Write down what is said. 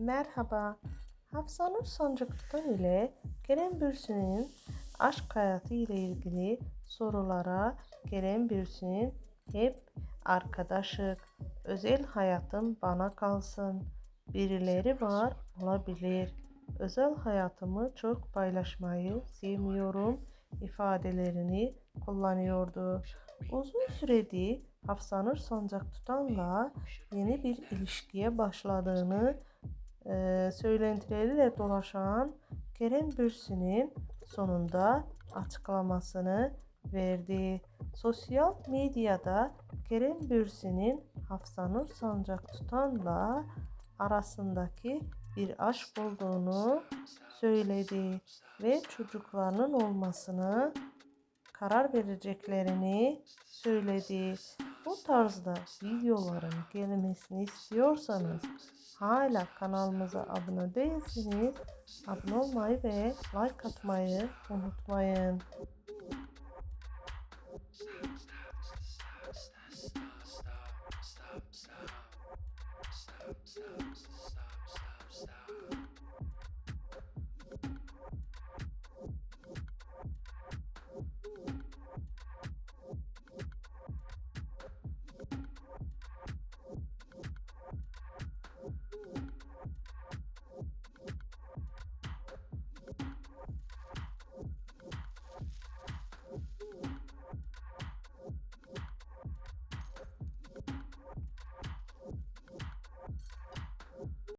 Merhaba. Hafsanur Sancaktutan ile Kerem Bürsin'in aşk hayatı ile ilgili sorulara Kerem Bürsin hep arkadaşık. Özel hayatım bana kalsın. Birileri var olabilir. Özel hayatımı çok paylaşmayı sevmiyorum ifadelerini kullanıyordu. Uzun süredir Hafsanur Sancaktutan'la yeni bir ilişkiye başladığını e, söylentileriyle dolaşan Kerem Bürsin'in sonunda açıklamasını verdi. Sosyal medyada Kerem Bürsin'in Hafsanur Sancaktutan'la arasındaki bir aşk olduğunu söyledi ve çocuklarının olmasını karar vereceklerini söyledi. Bu tarzda videoların gelmesini istiyorsanız hala kanalımıza abone değilseniz abone olmayı ve like atmayı unutmayın. stop, stop, stop, stop.